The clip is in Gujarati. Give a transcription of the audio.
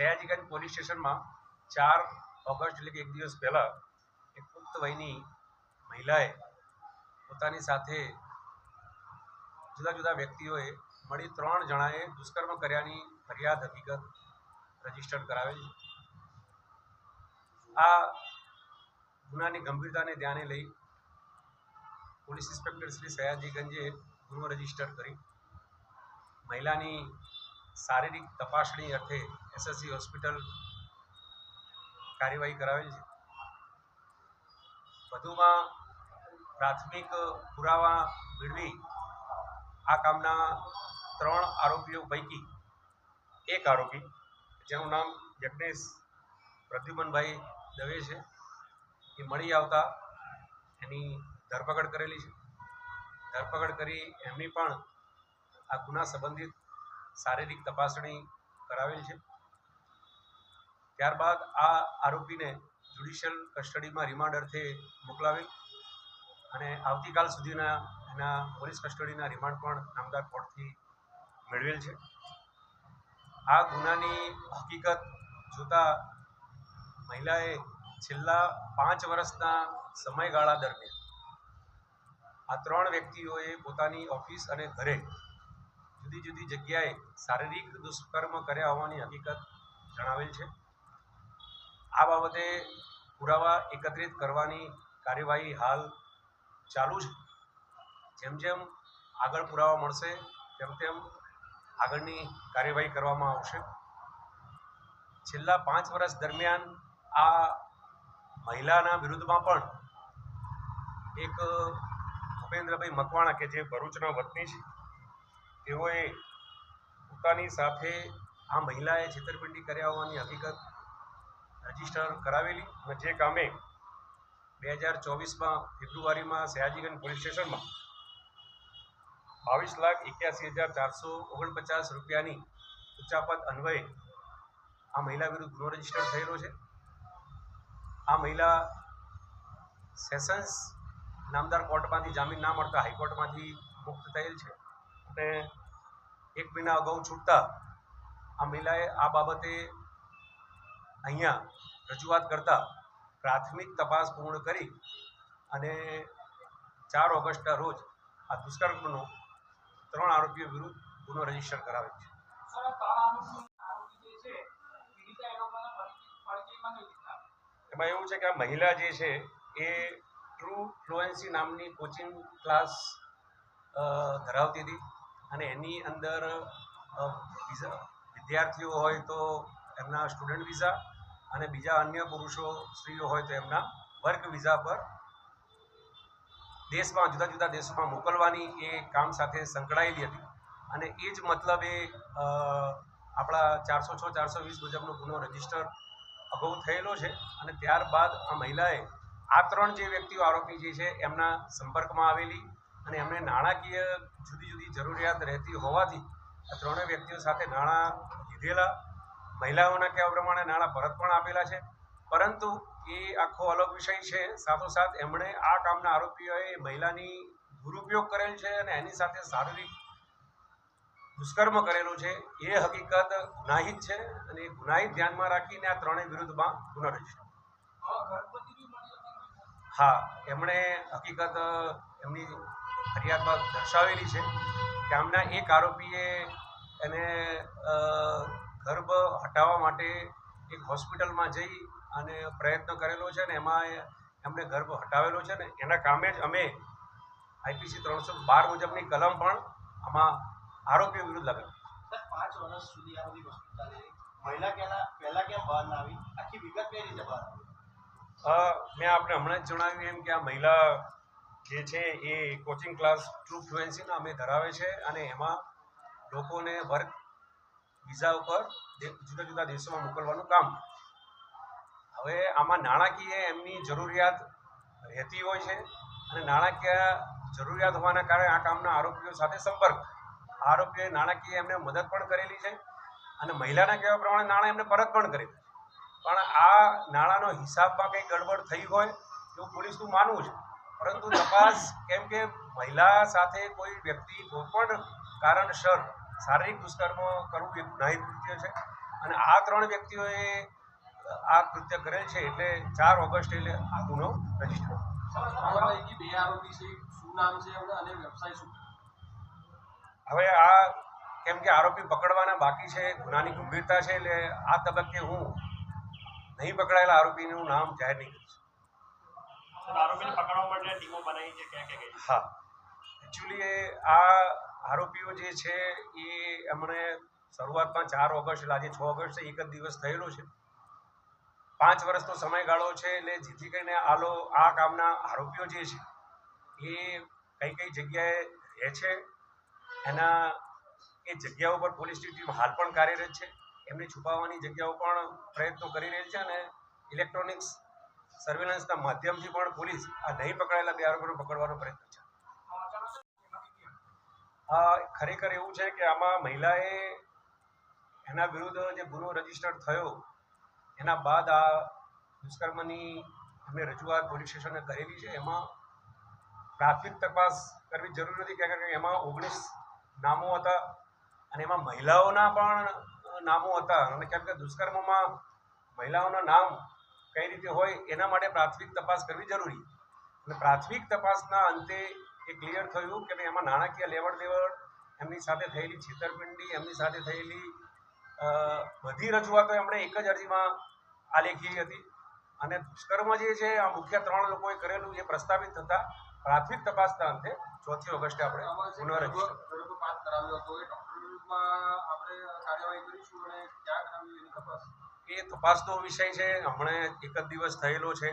સયાજીગંજ પોલીસ સ્ટેશનમાં ચાર ઓગસ્ટ એટલે કે એક દિવસ પહેલાં એક પુખ્ત વયની મહિલાએ પોતાની સાથે જુદા જુદા વ્યક્તિઓએ મળી ત્રણ જણાએ દુષ્કર્મ કર્યાની ફરિયાદ હકીકત રજિસ્ટર કરાવેલ છે. આ ગુનાની ગંભીરતાને ધ્યાને લઈ પોલીસ ઇન્સ્પેક્ટર શ્રી સયાજીગંજે ગુનો રજિસ્ટર કરી. મહિલાની શારીરિક તપાસણી અર્થે એસએસસી હોસ્પિટલ કાર્યવાહી કરાવેલ છે. વધુમાં પ્રાથમિક પુરાવા મેળવી આ કામના ત્રણ આરોપીઓ પૈકી એક આરોપી, જેનું નામ યજ્ઞેશ પ્રદ્યુમનભાઈ દવે છે, એ મળી આવતા એની ધરપકડ કરેલી છે. ધરપકડ કરી એમની પણ આ ગુના સંબંધિત શારીરિક તપાસણી કરાવેલ છે. ત્યારબાદ આ આરોપીને જ્યુડિશિયલ કસ્ટડીમાં રિમાન્ડ અર્થે મોકલાવેલ અને આવતીકાલ સુધીના એના પોલીસ કસ્ટડીના રિમાન્ડ પણ નામદાર કોર્ટથી મેળવેલ છે. આ ગુનાની હકીકત જોતા મહિલાએ છેલ્લા પાંચ વર્ષના સમયગાળા દરમિયાન આ ત્રણ વ્યક્તિઓએ પોતાની ઓફિસ અને ઘરે જુદી જુદી જગ્યાએ શારીરિક દુષ્કર્મ કર્યા હોવાની હકીકત જણાવેલ છે. આ બાબતે પુરાવા એકત્રિત કરવાની કાર્યવાહી હાલ ચાલુ છે. જેમ જેમ આગળ પુરાવા મળશે, તેમ તેમ આગળની કાર્યવાહી કરવામાં આવશે. છેલ્લા પાંચ વર્ષ દરમિયાન આ મહિલાના વિરુદ્ધમાં પણ એક ભૂપેન્દ્રભાઈ મકવાણા, કે જે ભરૂચના વતની છે તેઓએ પોતાની સાથે આ મહિલાએ છેતરપિંડી કર્યા હોવાની હકીકત રજિસ્ટર કરાવેલી અને જે કામે બે હજાર ચોવીસમાં ફેબ્રુઆરીમાં સયાજીગંજ પોલીસ સ્ટેશનમાં બાવીસ લાખ એક્યાસી હજાર ચારસો ઓગણપચાસ રૂપિયાની ઉચ્ચાપત અન્વયે આ મહિલા વિરુદ્ધ ગુનો રજિસ્ટર થયેલો છે. આ મહિલા સેશન્સ નામદાર કોર્ટમાંથી જામીન ના મળતા હાઈકોર્ટમાંથી મુક્ત થયેલ છે. અને એક મહિના અગાઉ છૂટતા આ મહિલાએ આ બાબતે અહીંયા રજૂઆત કરતા પ્રાથમિક તપાસ પૂર્ણ કરી અને ચાર ઓગસ્ટના રોજ આ દુષ્કર્મનો ત્રણ આરોપીઓ વિરુદ્ધ ગુનો રજિસ્ટર કરાવે છે. એમાં એવું છે કે આ મહિલા જે છે એ ટ્રુ ફ્લુએન્સી નામની કોચિંગ ક્લાસ ધરાવતી હતી. અને એની અંદર વિઝા વિદ્યાર્થીઓ હોય તો એમના સ્ટુડન્ટ વિઝા અને બીજા અન્ય પુરુષો, સ્ત્રીઓ હોય તો એમના વર્ક વિઝા પર દેશમાં, જુદા જુદા દેશોમાં મોકલવાની એ કામ સાથે સંકળાયેલી હતી. અને એ જ મતલબે આપણા ચારસો છ, ચારસો વીસ મુજબનો ગુનો રજિસ્ટર અગાઉ થયેલો છે અને ત્યારબાદ આ મહિલાએ આ ત્રણ જે વ્યક્તિઓ આરોપી જે છે, એમના સંપર્કમાં આવેલી અને એમને નાણાકીય જુદી જુદી જરૂરિયાત રહેતી હોવાથી આ ત્રણેય વ્યક્તિઓ સાથે નાણાં લીધેલા, મહિલાઓના કહેવા પ્રમાણે નાણાં પરત પણ આપેલા છે. પરંતુ એ આખો અલગ વિષય છે. સાથોસાથ એમણે આ કામના આરોપીઓએ મહિલાની દુરુપયોગ કરેલ છે અને એની સાથે શારીરિક દુષ્કર્મ કરેલું છે. એ હકીકત ગુનાહિત છે અને એ ગુનાહિત ધ્યાનમાં રાખીને આ ત્રણેય વિરુદ્ધમાં ગુનો રજિસ્ટર હા, એમણે હકીકત, એમની ફરિયાદમાં દર્શાવેલી છે. કે આમના એક આરોપીએ એને ગર્ભ હટાવવા માટે એક હોસ્પિટલમાં જઈ અને પ્રયત્ન કરેલો છે ને એમાં એમણે ગર્ભ હટાવેલો છે ને એના કામે જ અમે આઈપીસી ત્રણસો બાર મુજબની કલમ પણ આમાં આરોપીઓ વિરુદ્ધ લગાવી પાંચ વર્ષ સુધી આ બધી વસ્તુ મહિલા પહેલા કેમ બહાર ના આવી? આખી વિગત કઈ રીતે બહાર આવી? મેં આપણે હમણાં જ જણાવ્યું એમ કે આ મહિલા જે છે એ કોચિંગ ક્લાસ ટ્રુ ફ્લુએન્સીના અમે ધરાવે છે અને એમાં લોકોને વર્ક વિઝા ઉપર જુદા જુદા દેશોમાં મોકલવાનું કામ હવે આમાં નાણાકીય એમની જરૂરિયાત રહેતી હોય છે અને નાણાકીય જરૂરિયાત હોવાના કારણે આ કામના આરોપીઓ સાથે સંપર્ક આરોપીઓએ નાણાકીય એમને મદદ પણ કરેલી છે અને મહિલાના કહેવા પ્રમાણે નાણાં એમને પરત પણ કરેલા પણ આ નાણાંનો હિસાબમાં કંઈ ગડબડ થઈ હોય એવું પોલીસનું માનવું છે. પરંતુ તપાસ કેમ કે મહિલા સાથે કોઈ વ્યક્તિ કોઈ પણ કારણસર શારીરિક દુષ્કર્મ કરવું એ ગુનાહિત કૃત્ય છે. અને આ ત્રણ વ્યક્તિઓએ આ કૃત્ય કરેલ છે એટલે ચાર ઓગસ્ટ એટલે આ ગુનો રજિસ્ટર ત્રણ બે આરોપી છે શું નામ છે અને વ્યવસાય શું? હવે આ કેમ કે આરોપી પકડવાના બાકી છે ગુનાની ગંભીરતા છે એટલે આ તબક્કે હું નહીં પકડાયેલા આરોપીનું નામ જાહેર નહીં કરીશ. આરોપીને આ આરોપીઓ જે છે, એ એમણે શરૂઆતમાં ચાર ઓગસ્ટ આજે છ ઓગસ્ટ એક જ દિવસ થયેલો છે. પાંચ વર્ષનો સમયગાળો છે, એટલે જેથી કરીને આ આ કામના આરોપીઓ જે છે, એ કઈ કઈ જગ્યાએ રહે છે, એના, એ જગ્યાઓ પર પોલીસની ટીમ હાલ પણ કાર્યરત છે. એમને છુપાવવાની જગ્યાઓ પણ પ્રયત્નો કરી રહેલ છે અને ઇલેક્ટ્રોનિક્સ સર્વેલન્સના માધ્યમથી પણ પોલીસ આ નહીં પકડાયેલા બે આરોપીઓને પકડવાનો પ્રયત્ન છે. આ ખરેખર એવું છે કે આમાં મહિલાએ એના વિરુદ્ધ જે ગુનો રજિસ્ટર થયો, એના બાદ આ દુષ્કર્મની અમે રજૂઆત પોલીસ સ્ટેશને કરેલી છે. એમાં પ્રાથમિક તપાસ કરવી જરૂરી નથી કારણ કે એમાં ઓગણીસ નામો હતા અને એમાં મહિલાઓના પણ નામો હતા. અને કેમ કે દુષ્કર્મમાં મહિલાઓના નામ કઈ રીતે હોય એના માટે પ્રાથમિક તપાસ કરવી જરૂરી. અને પ્રાથમિક તપાસના અંતે એ ક્લિયર થયું કે એમાં નાણાકીય લેવડ દેવડ એમની સાથે થયેલી છેતરપિંડી એમની સાથે થયેલી બધી રજૂઆતો એમણે એક જ અરજીમાં આલેખી હતી. અને દુષ્કર્મ જે છે આ મુખ્ય ત્રણ લોકોએ કરેલું એ પ્રસ્તાવિત થતા પ્રાથમિક તપાસના અંતે ચોથી ઓગસ્ટે આપણે આમાં જે ગુનો રજિસ્ટર ગર્ભ- ગર્ભપાત કરાવ્યો હતો આપણે કાર્યવાહી કરીશું અને ક્યાં કરાવ્યું એની તપાસ? એ તપાસનો વિષય છે. હમણાં એક જ દિવસ થયેલો છે.